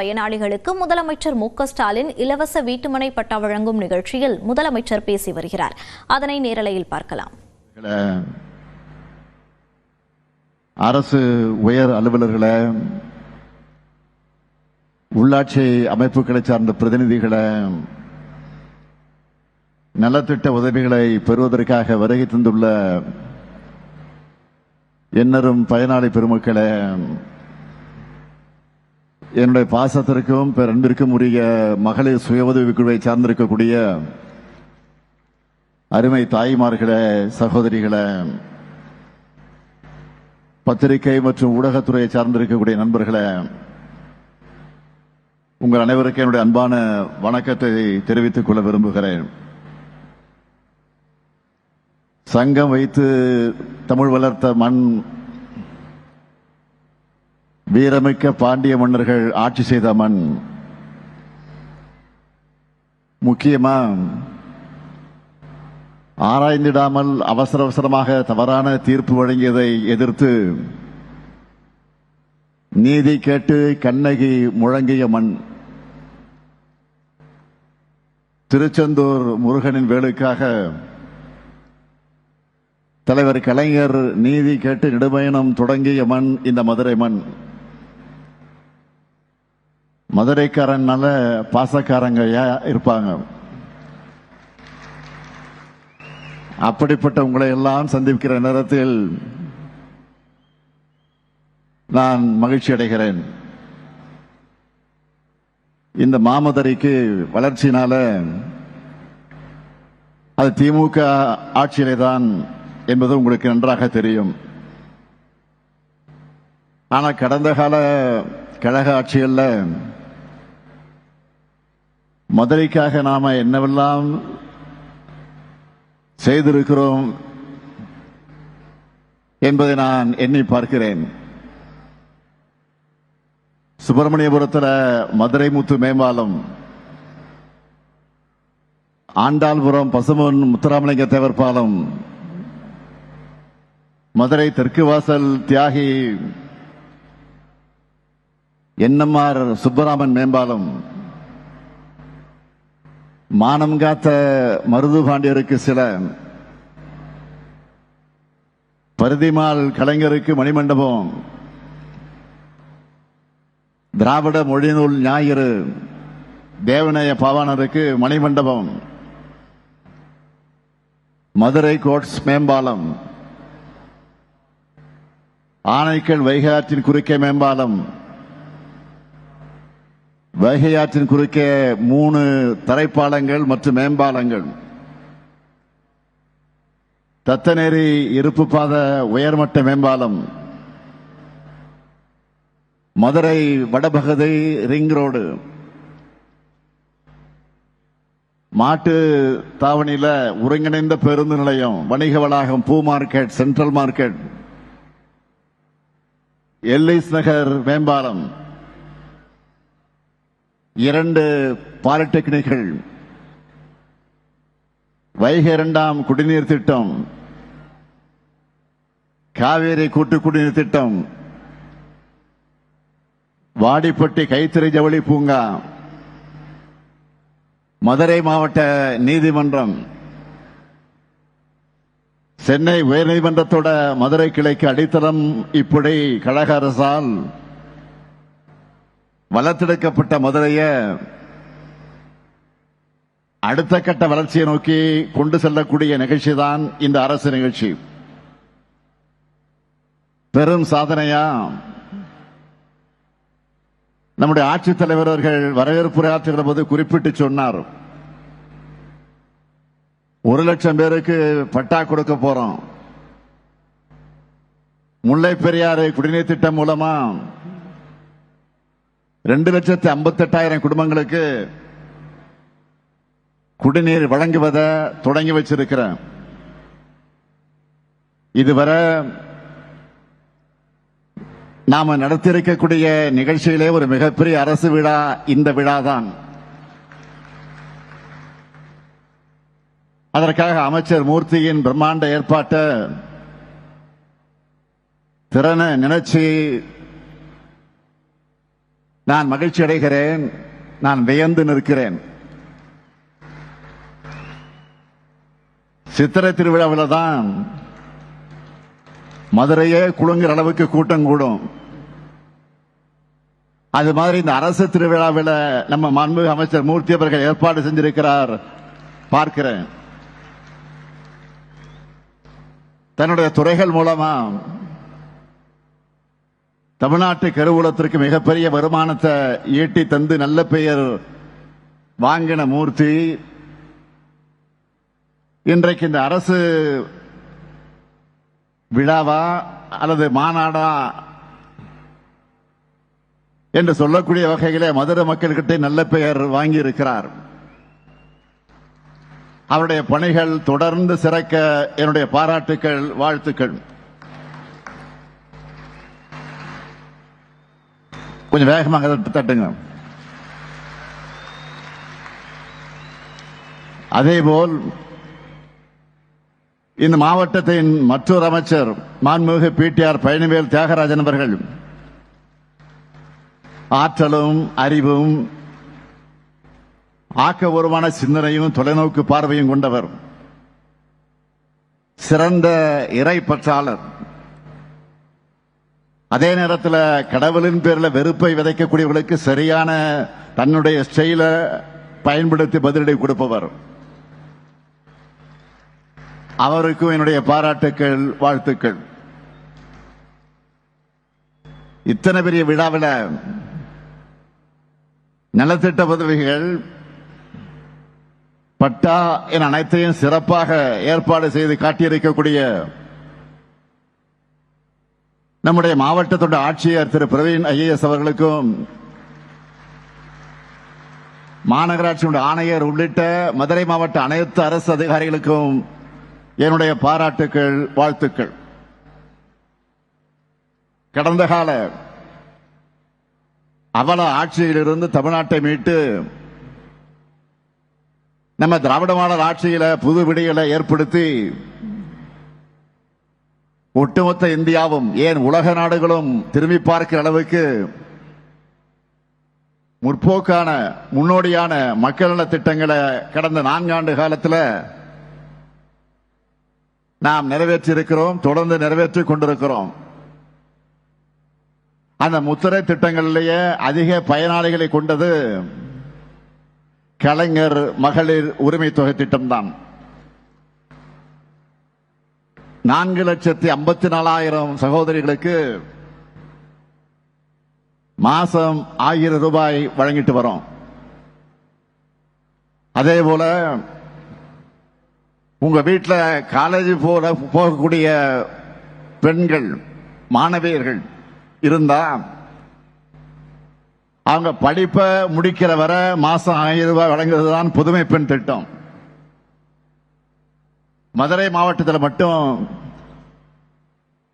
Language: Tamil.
பயனாளிகளுக்கு முதலமைச்சர் மு க ஸ்டாலின் இலவச வீட்டுமனை பட்டா வழங்கும் நிகழ்ச்சியில் முதலமைச்சர் பேசி வருகிறார். அதனை நேரலையில் பார்க்கலாம். அரசு உயர் அலுவலர்களை உள்ளாட்சி அமைப்புகளை சார்ந்த பிரதிநிதிகளை நலத்திட்ட உதவிகளை பெறுவதற்காக வருகை தந்துள்ள எண்ணரும் பயனாளி பெருமக்களை என்னுடைய பாசத்திற்கும் பேரன்பிற்கும் உரிய மகளிர் சுய உதவி குழுவை சார்ந்திருக்கக்கூடிய அருமை தாய்மார்களே சகோதரிகளே பத்திரிகை மற்றும் ஊடகத்துறையை சார்ந்திருக்கக்கூடிய நண்பர்களே உங்கள் அனைவருக்கும் என்னுடைய அன்பான வணக்கத்தை தெரிவித்துக் கொள்ள விரும்புகிறேன். சங்கம் வைத்து தமிழ் வளர்த்த மண் வீரமிக்க பாண்டிய மன்னர்கள் ஆட்சி செய்த மண். முக்கியமா ஆராய்ந்திடாமல் அவசர அவசரமாக தவறான தீர்ப்பு வழங்கியதை எதிர்த்து நீதி கேட்டு கண்ணகி முழங்கிய மண். திருச்செந்தூர் முருகனின் வேலுக்காக தலைவர் கலைஞர் நீதி கேட்டு நெடுபயணம் தொடங்கிய மண் இந்த மதுரை மண். மதுரைக்காரன் பாசக்காரங்க இருப்பாங்க. அப்படிப்பட்ட உங்களை எல்லாம் சந்திக்கிற நேரத்தில் நான் மகிழ்ச்சி அடைகிறேன். இந்த மாமதுரைக்கு வளர்ச்சினால அது திமுக ஆட்சியிலே தான் என்பது உங்களுக்கு நன்றாக தெரியும். ஆனால் கடந்த கால கழக ஆட்சிகளில் மதுரைக்காக நாம என்னவெல்லாம் செய்திருக்கிறோம் என்பதை நான் எண்ணி பார்க்கிறேன். சுப்பிரமணியபுரத்தில் மதுரை முத்து மேம்பாலம் ஆண்டாள்புரம் பசுமன் முத்துராமலிங்க தேவர் பாலம் மதுரை தெற்கு வாசல் தியாகி என்எம்ஆர் சுப்பராமன் மேம்பாலம் மானம் காத்த மருது பாண்டியருக்கு சில பருதிமால் கலைஞருக்கு மணிமண்டபம். திராவிட மொழிநூல் ஞாயிறு தேவநேய பாவாணருக்கு மணிமண்டபம். மதுரை கோட்ஸ் மேம்பாலம். ஆனைக்கல் வைகாற்றின் குறுக்கே மேம்பாலம். வைகை ஆற்றின் குறுக்கே மூணு தரைப்பாலங்கள் மற்றும் மேம்பாலங்கள். தத்தநேரி இருப்பு பாத உயர்மட்ட மேம்பாலம். மதுரை வடபகுதி ரிங் ரோடு. மாட்டு தாவணியில் ஒருங்கிணைந்த பேருந்து நிலையம் வணிக வளாகம் பூ market central market. Ellis Nagar மேம்பாலம். இரண்டு பாலிடெக்னிக்கள் வைகை இரண்டாம் குடிநீர் திட்டம். காவேரி கூட்டு குடிநீர் திட்டம். வாடிப்பட்டி கைத்தறி ஜவுளி பூங்கா. மதுரை மாவட்ட நீதிமன்றம். சென்னை உயர்நீதிமன்றத்தோட மதுரை கிளைக்கு அடித்தளம் இப்படி கழக அரசால் வளர்த்தெடுக்கப்பட்ட மதுரைய அடுத்த கட்ட வளர்ச்சியை நோக்கி கொண்டு செல்லக்கூடிய நிகழ்ச்சி தான் இந்த அரசு நிகழ்ச்சி. பெரும் சாதனையா நம்முடைய ஆட்சித்தலைவர் அவர்கள் வரவேற்புரையாற்றுகிற போது குறிப்பிட்டு சொன்னார். ஒரு லட்சம் பேருக்கு பட்டா கொடுக்க போறோம். முல்லை பெரியாறு குடிநீர் திட்டம் மூலமா ரெண்டு லட்சத்தி ஐம்பத்தெட்டாயிரம் குடும்பங்களுக்கு குடிநீர் வழங்குவதை தொடங்கி வச்சிருக்கிறேன். இதுவரை நாம நடத்தியிருக்கக்கூடிய நிகழ்ச்சியிலே ஒரு மிகப்பெரிய அரசு விழா இந்த விழா தான் அதற்காக அமைச்சர் மூர்த்தியின் பிரம்மாண்ட ஏற்பாட்டை திறனை நினைச்சு நான் மகிழ்ச்சி அடைகிறேன். நான் வியந்து நிற்கிறேன். சித்திரை திருவிழாவில் தான் மதுரையே குழுங்குற அளவுக்கு கூட்டம் கூடும். அது மாதிரி இந்த அரசு திருவிழாவில் நம்ம மாண்புமிகு அமைச்சர் மூர்த்தி அவர்கள் ஏற்பாடு செஞ்சிருக்கிறார் பார்க்கிறேன். தன்னுடைய துறைகள் மூலமா தமிழ்நாட்டு கருவூலத்திற்கு மிகப்பெரிய வருமானத்தை ஈட்டி தந்து நல்ல பெயர் வாங்கின மூர்த்தி. இன்றைக்கு இந்த அரசு விழாவா அல்லது மாநாடா என்று சொல்லக்கூடிய வகையிலே மதுரை மக்கள்கிட்ட நல்ல பெயர் வாங்கி இருக்கிறார் அவருடைய பணிகள் தொடர்ந்து சிறக்க என்னுடைய பாராட்டுக்கள் வாழ்த்துக்கள். கொஞ்சம் வேகமாக தட்டுங்க. அதேபோல் இந்த மாவட்டத்தின் மற்றொரு அமைச்சர் மாண்புமிகு பிடிஆர் பழனிவேல் தியாகராஜன் அவர்கள் ஆற்றலும் அறிவும் ஆக்கபூர்வமான சிந்தனையும் தொலைநோக்கு பார்வையும் கொண்டவர். சிறந்த இறை பற்றாளர் அதே நேரத்தில் கடவுளின் பேரில் வெறுப்பை விதைக்கக்கூடியவர்களுக்கு சரியான தன்னுடைய ஸ்டைலை பயன்படுத்தி பதிலடி கொடுப்பவர். அவருக்கும் என்னுடைய பாராட்டுக்கள் வாழ்த்துக்கள். இத்தனை பெரிய விழாவில் நலத்திட்ட உதவிகள் பட்டா என அனைத்தையும் சிறப்பாக ஏற்பாடு செய்து காட்டியிருக்கக்கூடிய நம்முடைய மாவட்டத்தோட ஆட்சியர் திரு. பிரவீன் ஐஏஎஸ் அவர்களுக்கும் மாநகராட்சியுடைய ஆணையர் உள்ளிட்ட மதுரை மாவட்ட அனைத்து அரசு அதிகாரிகளுக்கும் என்னுடைய பாராட்டுக்கள் வாழ்த்துக்கள். கடந்த கால அவல ஆட்சியிலிருந்து தமிழ்நாட்டை மீட்டு நம்ம திராவிட மாடல் ஆட்சியில புது விடிகளை ஏற்படுத்தி ஒட்டுமொத்த இந்தியாவும் ஏன் உலக நாடுகளும் திரும்பி பார்க்கிற அளவுக்கு முற்போக்கான முன்னோடியான மக்கள் நல திட்டங்களை கடந்த நான்காண்டு காலத்தில் நாம் நிறைவேற்றியிருக்கிறோம் தொடர்ந்து நிறைவேற்றி கொண்டிருக்கிறோம். அந்த முத்திரை திட்டங்களிலேயே அதிக பயனாளிகளை கொண்டது கலைஞர் மகளிர் உரிமை தொகை திட்டம்தான். நான்கு லட்சத்தி ஐம்பத்தி நாலாயிரம் சகோதரிகளுக்கு மாசம் ஆயிரம் ரூபாய் வழங்கிட்டு வரோம். அதே போல உங்க வீட்டில் காலேஜ் போல போகக்கூடிய பெண்கள் மாணவியர்கள் இருந்தா அவங்க படிப்பை முடிக்கிற வரை மாசம் ஆயிரம் ரூபாய் வழங்குறது தான் புதுமை பெண் திட்டம். மதுரை மாவட்டத்தில் மட்டும்